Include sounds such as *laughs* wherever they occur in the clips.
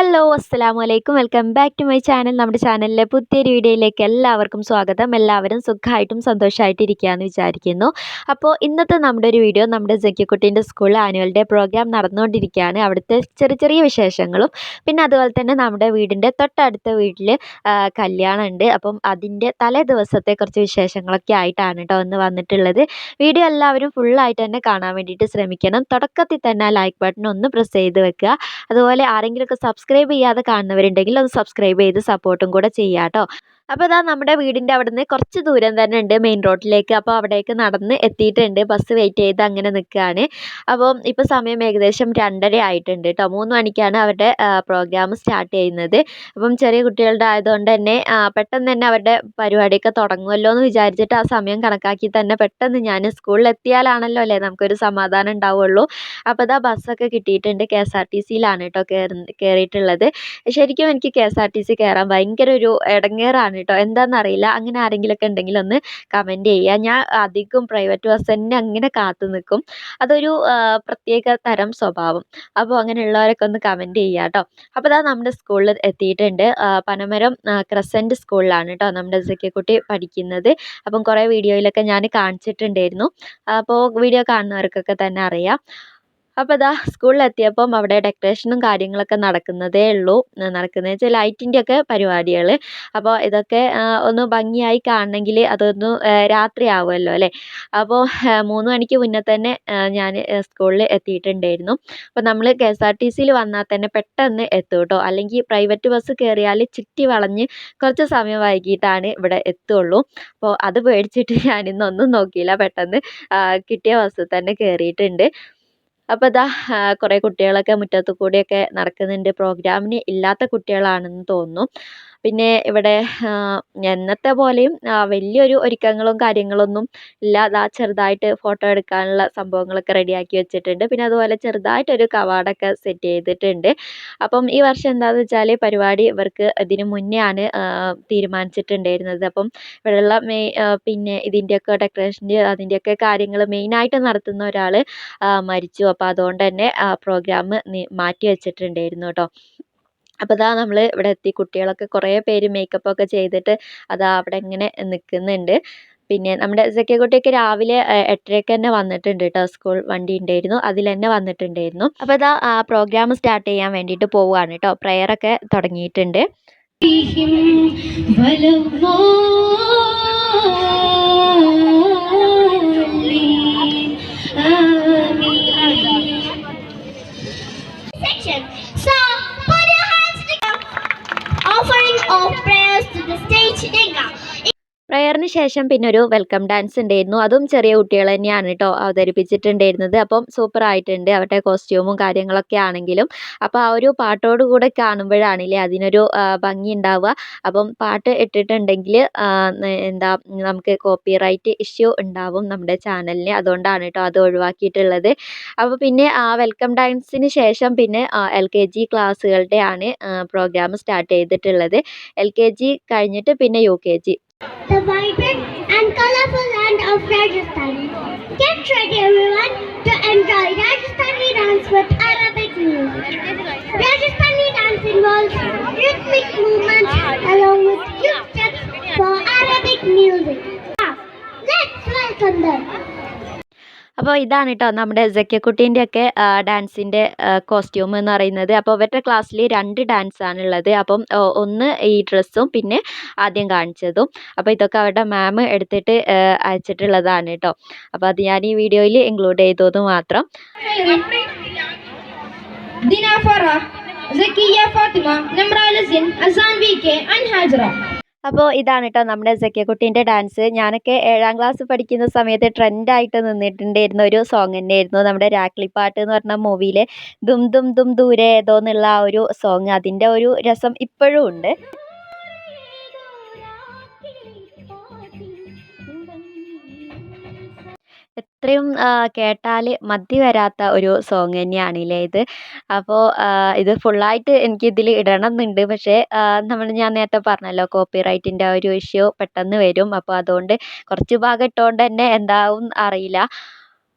Hello അസ്സലാമു അലൈക്കും welcome back to my channel. നമ്മുടെ ചാനലിലെ പുതിയൊരു വീഡിയോയിലേക്ക് എല്ലാവർക്കും സ്വാഗതം. എല്ലാവരും സുഖമായിട്ടും സന്തോഷമായിട്ട് ഇരിക്കുകയെന്ന് വിചാരിക്കുന്നു. അപ്പോൾ ഇന്നത്തെ നമ്മുടെ ഒരു വീഡിയോ നമ്മുടെ ജക്കിക്കുട്ടീന്റെ സ്കൂളിൽ ആനുവൽ ഡേ പ്രോഗ്രാം നടന്നുകൊണ്ടിരിക്കുകയാണ്. അവിടുത്തെ ചെറിയ ചെറിയ വിശേഷങ്ങളും. പിന്നെ അതുപോലെ തന്നെ നമ്മുടെ വീടിന്റെ തൊട്ടടുത്ത വീട്ടിൽ കല്യാണം ഉണ്ട് അപ്പം അതിന്റെ തലേ ദിവസത്തെ കുറച്ച് വിശേഷങ്ങളൊക്കെ ആയിട്ടാണ് കേട്ടോ ഒന്ന് വന്നിട്ടുള്ളത്. വീഡിയോ എല്ലാവരും ഫുള്ളായിട്ട് തന്നെ കാണാൻ വേണ്ടിയിട്ട് ശ്രമിക്കണം. തുടക്കത്തിൽ തന്നെ ലൈക്ക് ബട്ടൺ ഒന്ന് പ്രസ് ചെയ്ത് വെക്കുക. അതുപോലെ ആരെങ്കിലുമൊക്കെ സബ്സ്ക്രൈബ് ചെയ്യാതെ കാണുന്നവരുണ്ടെങ്കിൽ ഒന്ന് സബ്സ്ക്രൈബ് ചെയ്ത് സപ്പോർട്ടും കൂടെ ചെയ്യാം അപ്പോൾ ഇതാ നമ്മുടെ വീടിന്റെ അവിടെ നിന്ന് കുറച്ച് ദൂരം തന്നെ ഉണ്ട് മെയിൻ റോഡിലേക്ക് അപ്പോൾ അവിടേക്ക് നടന്ന് എത്തിയിട്ടുണ്ട്. ബസ് വെയിറ്റ് ചെയ്ത് അങ്ങനെ നിൽക്കുകയാണ് അപ്പോൾ ഇപ്പോൾ സമയം ഏകദേശം രണ്ടര ആയിട്ടുണ്ട് കേട്ടോ മൂന്ന് മണിക്കാണ് അവരുടെ പ്രോഗ്രാം സ്റ്റാർട്ട് ചെയ്യുന്നത്. അപ്പം ചെറിയ കുട്ടികളുടെ ആയതുകൊണ്ട് തന്നെ പെട്ടെന്ന് തന്നെ അവരുടെ പരിപാടിയൊക്കെ തുടങ്ങുമല്ലോ എന്ന് വിചാരിച്ചിട്ട് ആ സമയം കണക്കാക്കി തന്നെ പെട്ടെന്ന് ഞാൻ സ്കൂളിൽ എത്തിയാലാണല്ലോ അല്ലേ? നമുക്കൊരു സമാധാനം ഉണ്ടാവുള്ളൂ. അപ്പോൾ ഇതാ ബസ്സൊക്കെ കിട്ടിയിട്ടുണ്ട്. കെ എസ് ആർ ടി സിയിലാണ് കേട്ടോ കയറി കയറിയിട്ടുള്ളത് ശരിക്കും എനിക്ക് K S R T C കയറാൻ ഭയങ്കര ഒരു ഇടങ്ങേറാണ് കേട്ടോ എന്താണെന്നറിയില്ല അങ്ങനെ ആരെങ്കിലുമൊക്കെ ഉണ്ടെങ്കിൽ ഒന്ന് കമന്റ് ചെയ്യുക. ഞാൻ അധികം പ്രൈവറ്റ് ബസ് തന്നെ അങ്ങനെ കാത്തു നിൽക്കും. അതൊരു പ്രത്യേക തരം സ്വഭാവം. അപ്പോൾ അങ്ങനെയുള്ളവരൊക്കെ ഒന്ന് കമന്റ് ചെയ്യുക കേട്ടോ. അപ്പോൾ അതാ നമ്മുടെ സ്കൂളിൽ എത്തിയിട്ടുണ്ട്. പനമരം ക്രസന്റ് സ്കൂളിലാണ് കേട്ടോ നമ്മുടെ സഖ്യക്കുട്ടി പഠിക്കുന്നത്. അപ്പം കുറേ വീഡിയോയിലൊക്കെ ഞാൻ കാണിച്ചിട്ടുണ്ടായിരുന്നു. അപ്പോൾ വീഡിയോ കാണുന്നവർക്കൊക്കെ തന്നെ അറിയാം. അപ്പോൾ ഇതാ സ്കൂളിലെത്തിയപ്പം അവിടെ ഡെക്കറേഷനും കാര്യങ്ങളൊക്കെ നടക്കുന്നതേ ഉള്ളൂ. നടക്കുന്നത് വെച്ചാൽ ലൈറ്റിന്റെയൊക്കെ പരിപാടികൾ അപ്പോൾ ഇതൊക്കെ ഒന്ന് ഭംഗിയായി കാണണമെങ്കിൽ അതൊന്ന് രാത്രി ആവുമല്ലോ അല്ലേ? അപ്പോൾ മൂന്ന് മണിക്ക് മുന്നേ തന്നെ ഞാൻ സ്കൂളിൽ എത്തിയിട്ടുണ്ടായിരുന്നു. അപ്പോൾ നമ്മൾ കെ എസ് ആർ ടി സിയിൽ വന്നാൽ തന്നെ പെട്ടെന്ന് എത്തും കേട്ടോ. അല്ലെങ്കിൽ പ്രൈവറ്റ് ബസ് കയറിയാൽ ചുറ്റി വളഞ്ഞ് കുറച്ച് സമയം വൈകിട്ടാണ് ഇവിടെ എത്തുള്ളൂ. അപ്പോൾ അത് പേടിച്ചിട്ട് *laughs* ഞാനിന്നൊന്നും നോക്കിയില്ല. പെട്ടെന്ന് കിട്ടിയ ബസ്സിൽ തന്നെ കയറിയിട്ടുണ്ട്. അപ്പോൾ ഇതാ കുറേ കുട്ടികളൊക്കെ മുറ്റത്ത് കൂടിയൊക്കെ നടക്കുന്നുണ്ട്. പ്രോഗ്രാമിന് ഇല്ലാത്ത കുട്ടികളാണെന്ന് തോന്നുന്നു. പിന്നെ ഇവിടെ എന്നത്തെ പോലെയും വലിയൊരു ഒരുക്കങ്ങളും കാര്യങ്ങളൊന്നും ഇല്ല ദാ ചെറുതായിട്ട് ഫോട്ടോ എടുക്കാനുള്ള സംഭവങ്ങളൊക്കെ റെഡിയാക്കി വെച്ചിട്ടുണ്ട്. പിന്നെ അതുപോലെ ചെറുതായിട്ടൊരു കവാടൊക്കെ സെറ്റ് ചെയ്തിട്ടുണ്ട്. അപ്പം ഈ വർഷം എന്താണെന്ന് വെച്ചാൽ പരിപാടി ഇവർക്ക് ഇതിന് മുന്നേ ആണ് തീരുമാനിച്ചിട്ടുണ്ടായിരുന്നത്. അപ്പം ഇവിടെയുള്ള മെയ് പിന്നെ ഇതിന്റെയൊക്കെ ഡെക്കറേഷന്റെ അതിന്റെയൊക്കെ കാര്യങ്ങൾ മെയിനായിട്ട് നടത്തുന്ന ഒരാൾ മരിച്ചു. അപ്പോൾ അതുകൊണ്ട് തന്നെ പ്രോഗ്രാം മാറ്റി വെച്ചിട്ടുണ്ടായിരുന്നു കേട്ടോ. അപ്പോൾ ഇതാ നമ്മൾ ഇവിടെ എത്തി. കുട്ടികളൊക്കെ കുറേ പേര് മേക്കപ്പൊക്കെ ചെയ്തിട്ട് അതാ അവിടെ ഇങ്ങനെ നിൽക്കുന്നുണ്ട് പിന്നെ നമ്മുടെ കുട്ടിയൊക്കെ രാവിലെ എട്ടരയ്ക്ക് തന്നെ വന്നിട്ടുണ്ട് കേട്ടോ സ്കൂൾ വണ്ടി ഉണ്ടായിരുന്നു. അതിൽ തന്നെ വന്നിട്ടുണ്ടായിരുന്നു. അപ്പോൾ ഇതാ പ്രോഗ്രാം സ്റ്റാർട്ട് ചെയ്യാൻ വേണ്ടിയിട്ട് പോവുകയാണ് കേട്ടോ പ്രെയറൊക്കെ തുടങ്ങിയിട്ടുണ്ട്. section. ശേഷം പിന്നെ ഒരു വെൽക്കം ഡാൻസ് ഉണ്ടായിരുന്നു. അതും ചെറിയ കുട്ടികൾ തന്നെയാണ് കേട്ടോ അവതരിപ്പിച്ചിട്ടുണ്ടായിരുന്നത്. അപ്പം സൂപ്പർ ആയിട്ടുണ്ട്. അവരുടെ കോസ്റ്റ്യൂമും കാര്യങ്ങളൊക്കെ ആണെങ്കിലും. അപ്പോൾ ആ ഒരു പാട്ടോട് കൂടെ കാണുമ്പോഴാണില്ലേ അതിനൊരു ഭംഗി ഉണ്ടാവുക. അപ്പം പാട്ട് ഇട്ടിട്ടുണ്ടെങ്കിൽ എന്താ നമുക്ക് കോപ്പി റൈറ്റ് ഇഷ്യൂ ഉണ്ടാവും നമ്മുടെ ചാനലിന് അതുകൊണ്ടാണ് കേട്ടോ അത് ഒഴിവാക്കിയിട്ടുള്ളത്. അപ്പോൾ പിന്നെ ആ വെൽക്കം ഡാൻസിന് ശേഷം പിന്നെ എൽ കെ ജി ക്ലാസ്സുകളുടെ ആണ് പ്രോഗ്രാം സ്റ്റാർട്ട് ചെയ്തിട്ടുള്ളത്. എൽ കെ ജി കഴിഞ്ഞിട്ട് പിന്നെ യു കെ The ഇതാണ് കേട്ടോ നമ്മുടെ ജക്കക്കുട്ടീന്റെ ഒക്കെ ഡാൻസിന്റെ കോസ്റ്റ്യൂം എന്ന് പറയുന്നത്. അപ്പോൾ ഇവരുടെ ക്ലാസ്സിൽ രണ്ട് ഡാൻസ് ആണുള്ളത് അപ്പം ഒന്ന് ഈ ഡ്രസ്സും പിന്നെ ആദ്യം കാണിച്ചതും. അപ്പോൾ ഇതൊക്കെ അവരുടെ മാം എടുത്തിട്ട് അയച്ചിട്ടുള്ളതാണ് കേട്ടോ അപ്പോൾ അത് ഞാൻ ഈ വീഡിയോയിൽ ഇൻക്ലൂഡ് ചെയ്തത് മാത്രം. ദിന ഫറ സക്കിയ ഫാത്തിമ നമ്ര അസാൻ വി കെ അൻ അപ്പോൾ ഇതാണ് കേട്ടോ നമ്മുടെ സഖ്യക്കുട്ടീന്റെ ഡാൻസ്. ഞാനൊക്കെ ഏഴാം ക്ലാസ് പഠിക്കുന്ന സമയത്ത് ട്രെൻഡായിട്ട് നിന്നിട്ടുണ്ടായിരുന്ന ഒരു സോങ് തന്നെയായിരുന്നു നമ്മുടെ രാക്ലിപ്പാട്ട് എന്ന് പറഞ്ഞ മൂവിയിലെ ദും ദും ദും ദൂരെ ഏതോ എന്നുള്ള ആ ഒരു സോങ് അതിന്റെ ഒരു രസം ഇപ്പോഴും ഉണ്ട്. എത്രയും കേട്ടാൽ മതി വരാത്ത ഒരു സോങ് തന്നെയാണല്ലേ ഇത്. അപ്പോൾ ഇത് ഫുള്ളായിട്ട് എനിക്കിതിൽ ഇടണം എന്നുണ്ട് പക്ഷേ നമ്മൾ ഞാൻ നേരത്തെ പറഞ്ഞല്ലോ കോപ്പിറൈറ്റിന്റെ ആ ഒരു ഇഷ്യൂ പെട്ടെന്ന് വരും. അപ്പോൾ അതുകൊണ്ട് കുറച്ച് ഭാഗം ഇട്ടുകൊണ്ട് തന്നെ എന്താവും അറിയില്ല.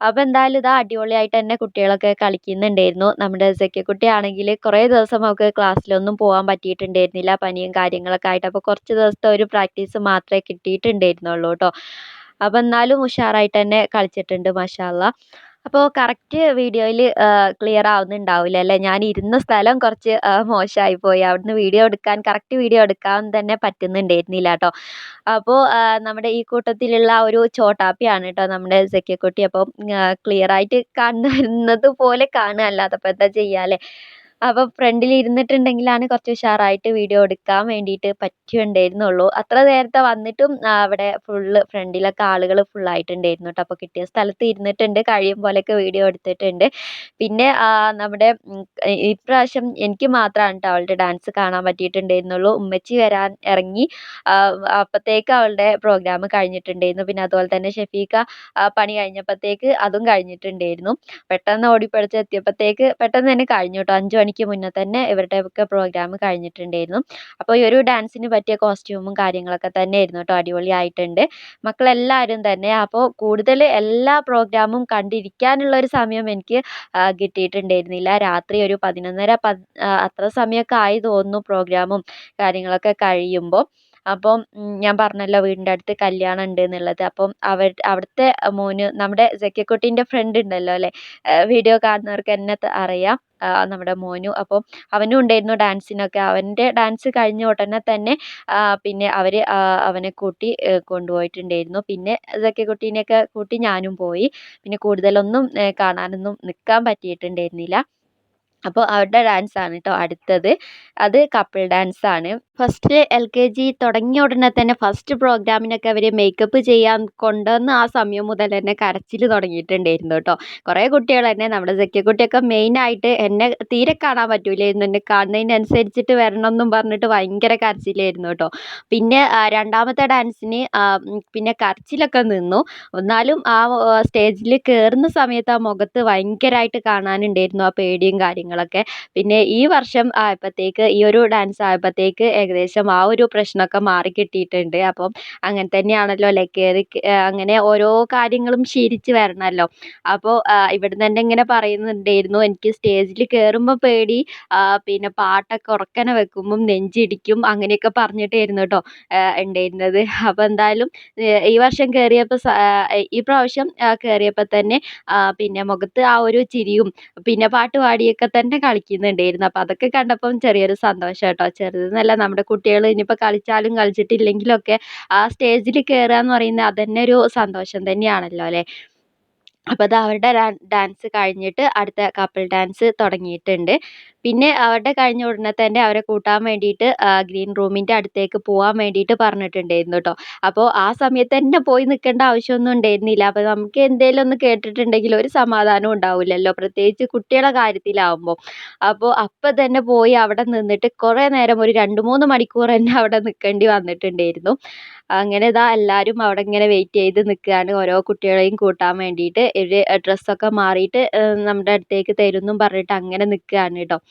അപ്പോൾ എന്തായാലും ഇതാ അടിപൊളിയായിട്ട് തന്നെ കുട്ടികളൊക്കെ കളിക്കുന്നുണ്ടായിരുന്നു. നമ്മുടെ സെക്കിക്കുട്ടി കുട്ടിയാണെങ്കിൽ കുറേ ദിവസം അവൾക്ക് ക്ലാസ്സിലൊന്നും പോകാൻ പറ്റിയിട്ടുണ്ടായിരുന്നില്ല പനിയും കാര്യങ്ങളൊക്കെ ആയിട്ട്. അപ്പോൾ കുറച്ച് ദിവസത്തെ ഒരു പ്രാക്ടീസ് മാത്രമേ കിട്ടിയിട്ടുണ്ടായിരുന്നുള്ളൂ കേട്ടോ. അപ്പോൾ എന്നാലും ഉഷാറായിട്ട് തന്നെ കളിച്ചിട്ടുണ്ട് മാഷാ അല്ലാ അപ്പോൾ കറക്റ്റ് വീഡിയോയിൽ ക്ലിയർ ആവുന്നുണ്ടാവില്ല അല്ലേ? ഞാൻ ഇരുന്ന സ്ഥലം കുറച്ച് മോശമായി പോയി. അവിടുന്ന് വീഡിയോ എടുക്കാൻ കറക്റ്റ് വീഡിയോ എടുക്കാൻ തന്നെ പറ്റുന്നുണ്ടായിരുന്നില്ല കേട്ടോ അപ്പോൾ നമ്മുടെ ഈ കൂട്ടത്തിലുള്ള ഒരു ചോട്ടാപ്പിയാണ് കേട്ടോ നമ്മുടെ സെക്കിക്കുട്ടി അപ്പോൾ ക്ലിയർ ആയിട്ട് കാണുന്നത് പോലെ കാണുക അല്ലാതെ അപ്പോൾ എന്താ ചെയ്യുക അല്ലേ? അപ്പോൾ ഫ്രണ്ടിൽ ഇരുന്നിട്ടുണ്ടെങ്കിലാണ് കുറച്ച് ഉഷാറായിട്ട് വീഡിയോ എടുക്കാൻ വേണ്ടിയിട്ട് പറ്റുന്നുണ്ടായിരുന്നുള്ളൂ അത്ര നേരത്തെ വന്നിട്ടും അവിടെ ഫുള്ള് ഫ്രണ്ടിലൊക്കെ ആളുകൾ ഫുള്ളായിട്ടുണ്ടായിരുന്നു കേട്ടോ അപ്പോൾ കിട്ടിയ സ്ഥലത്ത് ഇരുന്നിട്ടുണ്ട് കഴിയും പോലെയൊക്കെ വീഡിയോ എടുത്തിട്ടുണ്ട്. പിന്നെ നമ്മുടെ ഇപ്രാവശ്യം എനിക്ക് മാത്രമാണ് കേട്ടോ അവളുടെ ഡാൻസ് കാണാൻ പറ്റിയിട്ടുണ്ടായിരുന്നുള്ളൂ. ഉമ്മച്ചി വരാൻ ഇറങ്ങി അപ്പോഴത്തേക്ക് അവളുടെ പ്രോഗ്രാം കഴിഞ്ഞിട്ടുണ്ടായിരുന്നു. പിന്നെ അതുപോലെ തന്നെ ഷെഫീക്ക പണി കഴിഞ്ഞപ്പോഴത്തേക്ക് അതും കഴിഞ്ഞിട്ടുണ്ടായിരുന്നു. പെട്ടെന്ന് ഓടിപ്പിടിച്ച് എത്തിയപ്പോഴത്തേക്ക് പെട്ടെന്ന് തന്നെ കഴിഞ്ഞു കേട്ടോ അഞ്ച് മണിക്ക് മുന്നേ തന്നെ ഇവരുടെ ഒക്കെ പ്രോഗ്രാം കഴിഞ്ഞിട്ടുണ്ടായിരുന്നു. അപ്പോൾ ഈ ഒരു ഡാൻസിന് പറ്റിയ കോസ്റ്റ്യൂമും കാര്യങ്ങളൊക്കെ തന്നെ ആയിരുന്നു കേട്ടോ അടിപൊളിയായിട്ടുണ്ട്. മക്കളെല്ലാവരും തന്നെ അപ്പോൾ കൂടുതൽ എല്ലാ പ്രോഗ്രാമും കണ്ടിരിക്കാനുള്ള ഒരു സമയം എനിക്ക് കിട്ടിയിട്ടുണ്ടായിരുന്നില്ല. രാത്രി ഒരു പതിനൊന്നര അത്ര സമയമൊക്കെ ആയി തോന്നുന്നു പ്രോഗ്രാമും കാര്യങ്ങളൊക്കെ കഴിയുമ്പോൾ. അപ്പം ഞാൻ പറഞ്ഞല്ലോ വീടിന്റെ അടുത്ത് കല്യാണം ഉണ്ട് എന്നുള്ളത്. അപ്പം അവർ അവിടുത്തെ മോന് നമ്മുടെ സെക്കിക്കുട്ടീന്റെ ഫ്രണ്ട് ഉണ്ടല്ലോ അല്ലേ? വീഡിയോ കാണുന്നവർക്ക് എന്നെ അറിയാം. നമ്മുടെ മോനു. അപ്പം അവനും ഉണ്ടായിരുന്നു ഡാൻസിനൊക്കെ അവന്റെ ഡാൻസ് കഴിഞ്ഞ ഉടനെ തന്നെ പിന്നെ അവർ അവനെ കൂട്ടി കൊണ്ടുപോയിട്ടുണ്ടായിരുന്നു. പിന്നെ സെക്കിക്കുട്ടീനെയൊക്കെ കൂട്ടി ഞാനും പോയി. പിന്നെ കൂടുതലൊന്നും കാണാനൊന്നും നിൽക്കാൻ പറ്റിയിട്ടുണ്ടായിരുന്നില്ല. അപ്പോൾ അവരുടെ ഡാൻസ് ആണ് കേട്ടോ അടുത്തത്. അത് കപ്പിൾ ആണ്. ഫസ്റ്റ് എൽ കെ ജി തുടങ്ങിയ ഉടനെ തന്നെ ഫസ്റ്റ് പ്രോഗ്രാമിനൊക്കെ അവർ മേക്കപ്പ് ചെയ്യാൻ കൊണ്ടുവന്ന് ആ സമയം മുതൽ തന്നെ കരച്ചിൽ തുടങ്ങിയിട്ടുണ്ടായിരുന്നു കേട്ടോ കുറേ കുട്ടികൾ തന്നെ നമ്മുടെ സെക്കിക്കുട്ടിയൊക്കെ മെയിനായിട്ട് എന്നെ തീരെ കാണാൻ പറ്റൂലായിരുന്നു എന്നെ കാണുന്നതിനനുസരിച്ചിട്ട് വരണം എന്നും പറഞ്ഞിട്ട് ഭയങ്കര കരച്ചിലായിരുന്നു കേട്ടോ പിന്നെ രണ്ടാമത്തെ ഡാൻസിന് പിന്നെ കരച്ചിലൊക്കെ നിന്നു. എന്നാലും ആ സ്റ്റേജിൽ കയറുന്ന സമയത്ത് ആ മുഖത്ത് ഭയങ്കരമായിട്ട് കാണാനുണ്ടായിരുന്നു ആ പേടിയും കാര്യങ്ങളൊക്കെ. പിന്നെ ഈ വർഷം ആയപ്പോഴത്തേക്ക് ഈ ഒരു ഡാൻസ് ആയപ്പോഴത്തേക്ക് ഏകദേശം ആ ഒരു പ്രശ്നമൊക്കെ മാറി കിട്ടിയിട്ടുണ്ട്. അപ്പം അങ്ങനെ തന്നെയാണല്ലോ അല്ലേ കയറി അങ്ങനെ ഓരോ കാര്യങ്ങളും ശീലിച്ച് വരണമല്ലോ. അപ്പോൾ ഇവിടുന്ന് തന്നെ ഇങ്ങനെ പറയുന്നുണ്ടായിരുന്നു. എനിക്ക് സ്റ്റേജിൽ കയറുമ്പോൾ പേടി പിന്നെ പാട്ടൊക്കെ ഉറക്കനെ വെക്കുമ്പം നെഞ്ചിടിക്കും അങ്ങനെയൊക്കെ പറഞ്ഞിട്ടായിരുന്നു കേട്ടോ ഉണ്ടായിരുന്നത്. അപ്പോൾ എന്തായാലും ഈ വർഷം കയറിയപ്പോൾ ഈ പ്രാവശ്യം കയറിയപ്പോൾ തന്നെ പിന്നെ മുഖത്ത് ആ ഒരു ചിരിയും പിന്നെ പാട്ട് പാടിയൊക്കെ തന്നെ കളിക്കുന്നുണ്ടായിരുന്നു. അപ്പോൾ അതൊക്കെ കണ്ടപ്പം ചെറിയൊരു സന്തോഷം കേട്ടോ. ചെറുതെന്നല്ല നമ്മുടെ കുട്ടികൾ ഇനിയിപ്പോൾ കളിച്ചാലും കളിച്ചിട്ടില്ലെങ്കിലും ഒക്കെ ആ സ്റ്റേജിൽ കയറുക എന്ന് പറയുന്നത് അത് തന്നെ ഒരു സന്തോഷം തന്നെയാണല്ലോ അല്ലേ? അപ്പോൾ അത് അവരുടെ ഡാൻസ് കഴിഞ്ഞിട്ട് അടുത്ത കപ്പിൾ ഡാൻസ് തുടങ്ങിയിട്ടുണ്ട്. പിന്നെ അവരുടെ കഴിഞ്ഞ ഉടനെ തന്നെ അവരെ കൂട്ടാൻ വേണ്ടിയിട്ട് ഗ്രീൻ റൂമിന്റെ അടുത്തേക്ക് പോകാൻ വേണ്ടിയിട്ട് പറഞ്ഞിട്ടുണ്ടായിരുന്നു കേട്ടോ. അപ്പോൾ ആ സമയത്ത് തന്നെ പോയി നിൽക്കേണ്ട ആവശ്യമൊന്നും ഉണ്ടായിരുന്നില്ല. അപ്പോൾ നമുക്ക് എന്തെങ്കിലും ഒന്ന് കേട്ടിട്ടുണ്ടെങ്കിൽ ഒരു സമാധാനം ഉണ്ടാവില്ലല്ലോ. പ്രത്യേകിച്ച് കുട്ടികളുടെ കാര്യത്തിലാവുമ്പോൾ അപ്പോൾ അപ്പം തന്നെ പോയി അവിടെ നിന്നിട്ട് കുറേ നേരം ഒരു രണ്ട് മൂന്ന് മണിക്കൂർ തന്നെ അവിടെ നിൽക്കേണ്ടി വന്നിട്ടുണ്ടായിരുന്നു. അങ്ങനെ ഇതാ എല്ലാവരും അവിടെ ഇങ്ങനെ വെയിറ്റ് ചെയ്ത് നിൽക്കുകയാണ്. ഓരോ കുട്ടികളെയും കൂട്ടാൻ വേണ്ടിയിട്ട്. ഇവർ ഡ്രസ്സൊക്കെ മാറിയിട്ട് നമ്മുടെ അടുത്തേക്ക് തരും എന്നും പറഞ്ഞിട്ട് അങ്ങനെ നിൽക്കുകയാണ് കേട്ടോ.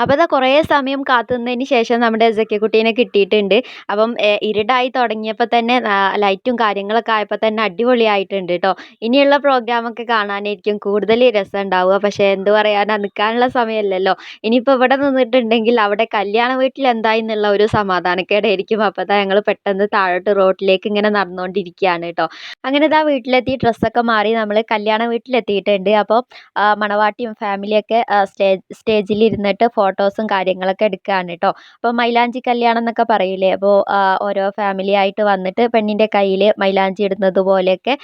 അപ്പോൾ ഇതാ കുറേ സമയം കാത്തുനിന്നതിന് ശേഷം നമ്മുടെ ജക്കിക്കുട്ടീനെ കിട്ടിയിട്ടുണ്ട്. അപ്പം ഇരുടായി തുടങ്ങിയപ്പോൾ തന്നെ ലൈറ്റും കാര്യങ്ങളൊക്കെ ആയപ്പോൾ തന്നെ അടിപൊളിയായിട്ടുണ്ട് കേട്ടോ ഇനിയുള്ള പ്രോഗ്രാമൊക്കെ കാണാനായിരിക്കും കൂടുതൽ രസം ഉണ്ടാവുക പക്ഷേ എന്ത് പറയാനാ നിൽക്കാനുള്ള സമയമല്ലല്ലോ ഇനിയിപ്പോൾ ഇവിടെ നിന്നിട്ടുണ്ടെങ്കിൽ അവിടെ കല്യാണ വീട്ടിൽ എന്തായി എന്നുള്ള ഒരു സമാധാനക്കേടായിരിക്കും. അപ്പോൾ തന്നെ ഞങ്ങൾ പെട്ടെന്ന് താഴോട്ട് റോഡിലേക്ക് ഇങ്ങനെ നടന്നുകൊണ്ടിരിക്കുകയാണ് കേട്ടോ അങ്ങനെ ഇതാ വീട്ടിലെത്തി ഡ്രസ്സൊക്കെ മാറി നമ്മൾ കല്യാണ വീട്ടിലെത്തിയിട്ടുണ്ട്. അപ്പോൾ മണവാട്ടിയും ഫാമിലിയൊക്കെ സ്റ്റേജ് ഇരുന്നിട്ട് ഫോട്ടോസും കാര്യങ്ങളൊക്കെ എടുക്കുകയാണ് കേട്ടോ അപ്പോൾ മൈലാഞ്ചി കല്യാണം എന്നൊക്കെ പറയില്ലേ? അപ്പോൾ ഓരോ ഫാമിലി ആയിട്ട് വന്നിട്ട് പെണ്ണിന്റെ കയ്യിൽ മൈലാഞ്ചി ഇടുന്നത് പോലെയൊക്കെ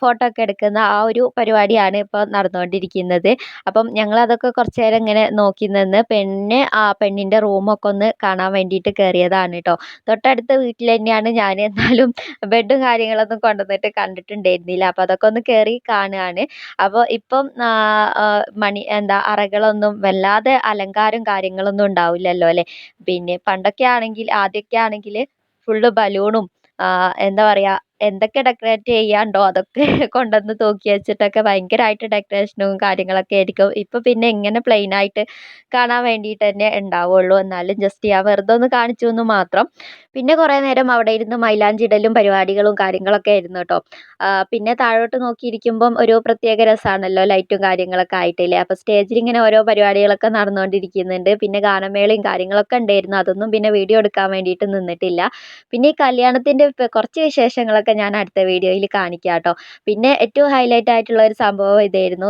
ഫോട്ടോ ഒക്കെ എടുക്കുന്ന ആ ഒരു പരിപാടിയാണ് ഇപ്പോൾ നടന്നുകൊണ്ടിരിക്കുന്നത് അപ്പം ഞങ്ങളതൊക്കെ കുറച്ച് നേരം ഇങ്ങനെ നോക്കി നിന്ന് പെണ്ണ് ആ പെണ്ണിന്റെ റൂമൊക്കെ ഒന്ന് കാണാൻ വേണ്ടിയിട്ട് കയറിയതാണ് കേട്ടോ തൊട്ടടുത്ത വീട്ടിൽ തന്നെയാണ് ഞാൻ. എന്നാലും ബെഡും കാര്യങ്ങളൊന്നും കൊണ്ടുവന്നിട്ട് കണ്ടിട്ടുണ്ടായിരുന്നില്ല. അപ്പോൾ അതൊക്കെ ഒന്ന് കയറി കാണുകയാണ്. അപ്പോൾ ഇപ്പം മണി എന്താ അറകളൊന്നും വല്ലാതെ അലങ്കാരം കാര്യങ്ങളൊന്നും ഉണ്ടാവില്ലല്ലോ അല്ലേ? പിന്നെ പണ്ടൊക്കെ ആണെങ്കിൽ ആദ്യമൊക്കെ ആണെങ്കിൽ ഫുള്ള് ബലൂണും എന്താ പറയുക എന്തൊക്കെ ഡെക്കറേറ്റ് ചെയ്യാണ്ടോ അതൊക്കെ *laughs* കൊണ്ടുവന്ന് തൂക്കി വെച്ചിട്ടൊക്കെ ഭയങ്കരമായിട്ട് ഡെക്കറേഷനും കാര്യങ്ങളൊക്കെ ആയിരിക്കും. ഇപ്പോൾ പിന്നെ ഇങ്ങനെ പ്ലെയിൻ ആയിട്ട് കാണാൻ വേണ്ടിയിട്ട് തന്നെ ഉണ്ടാവുള്ളൂ. എന്നാലും ജസ്റ്റ് ഞാൻ വെറുതെ ഒന്ന് കാണിച്ചു എന്ന് മാത്രം. പിന്നെ കുറേ നേരം അവിടെ ഇരുന്ന് മൈലാഞ്ചിടലും പരിപാടികളും കാര്യങ്ങളൊക്കെ ആയിരുന്നു കേട്ടോ. പിന്നെ താഴോട്ട് നോക്കിയിരിക്കുമ്പം ഒരു പ്രത്യേക രസമാണല്ലോ ലൈറ്റും കാര്യങ്ങളൊക്കെ ആയിട്ടില്ലേ. അപ്പോൾ സ്റ്റേജിൽ ഇങ്ങനെ ഓരോ പരിപാടികളൊക്കെ നടന്നുകൊണ്ടിരിക്കുന്നുണ്ട്. പിന്നെ ഗാനമേളയും കാര്യങ്ങളൊക്കെ ഉണ്ടായിരുന്നു. അതൊന്നും പിന്നെ വീഡിയോ എടുക്കാൻ വേണ്ടിയിട്ട് നിന്നിട്ടില്ല. പിന്നെ ഈ കല്യാണത്തിന്റെ കുറച്ച് വിശേഷങ്ങളൊക്കെ ഞാൻ അടുത്ത വീഡിയോയിൽ കാണിക്കാം കേട്ടോ പിന്നെ ഏറ്റവും ഹൈലൈറ്റ് ആയിട്ടുള്ള ഒരു സംഭവം ഇതായിരുന്നു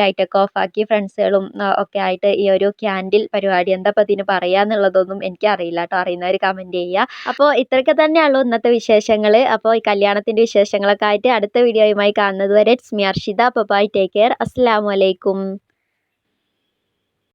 ലൈറ്റൊക്കെ ഓഫാക്കി ഫ്രണ്ട്സുകളും ഒക്കെ ആയിട്ട് ഈ ഒരു ക്യാൻഡിൽ പരിപാടി എന്താ അപ്പോൾ ഇതിന് പറയുക എന്നുള്ളതൊന്നും എനിക്കറിയില്ല കേട്ടോ. അറിയുന്നവർ കമന്റ് ചെയ്യുക അപ്പോൾ ഇത്രയൊക്കെ തന്നെയുള്ളൂ ഇന്നത്തെ വിശേഷങ്ങൾ അപ്പോൾ ഈ കല്യാണത്തിന്റെ വിശേഷങ്ങളൊക്കെ ആയിട്ട് അടുത്ത വീഡിയോയുമായി കാണുന്നത് വരെ it's me Arshitha. Bye take care അസ്സാം വലൈക്കും